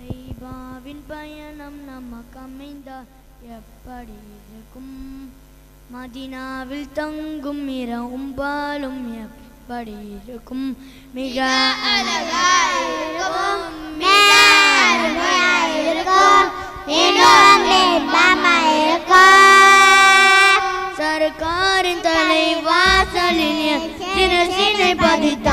செய்வாவின் பயணம் நமக்கு அமைந்தால் எப்படி இருக்கும்? மதினாவில் தங்கும் இரவும் பாலும் எப்படி இருக்கும்? மிக அழகாயிருக்கும் மிக அழகாயிருக்கும் சர்க்காரின் தலைவாசலில் சிறு பதித்த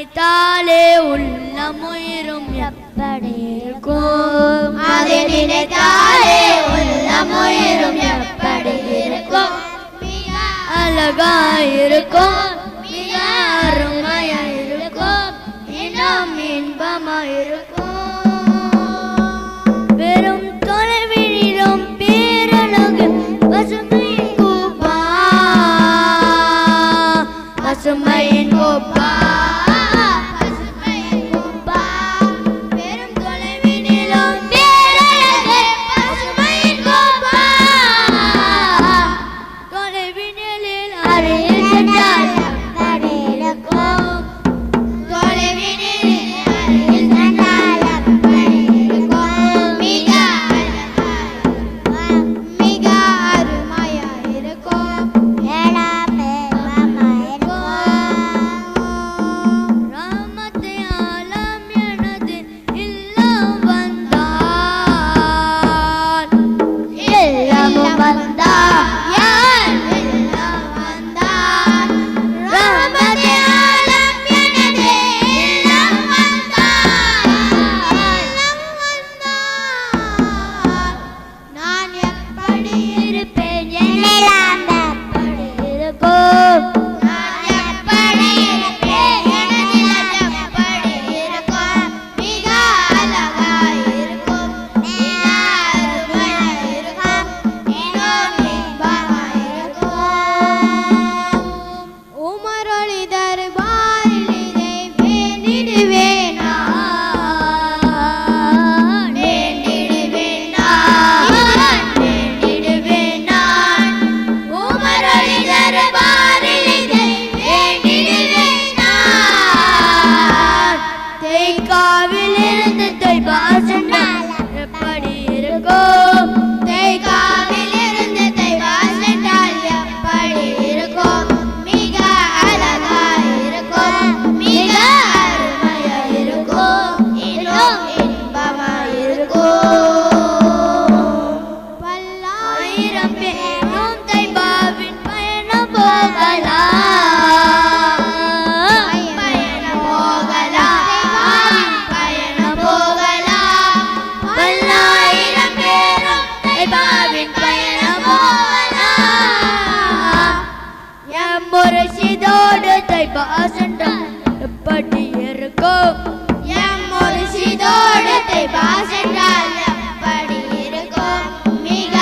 நினைத்தாலே உள்ளம் உயிரும் எப்படி இருக்கும்? அதை நினைத்தாலே உள்ளம் உயிரும் எப்படி இருக்கும்? அழகாயிருக்கும். அருமையாயிருக்கும். இன்னும் இன்பமாயிருக்கும். பசுமையின் கோப்பா. இல்லை பாசண்டா எப்படி இருக்கும் எம் ஒரு சிதோடத்தை பாசண்டால் எப்படி இருக்கும் மிக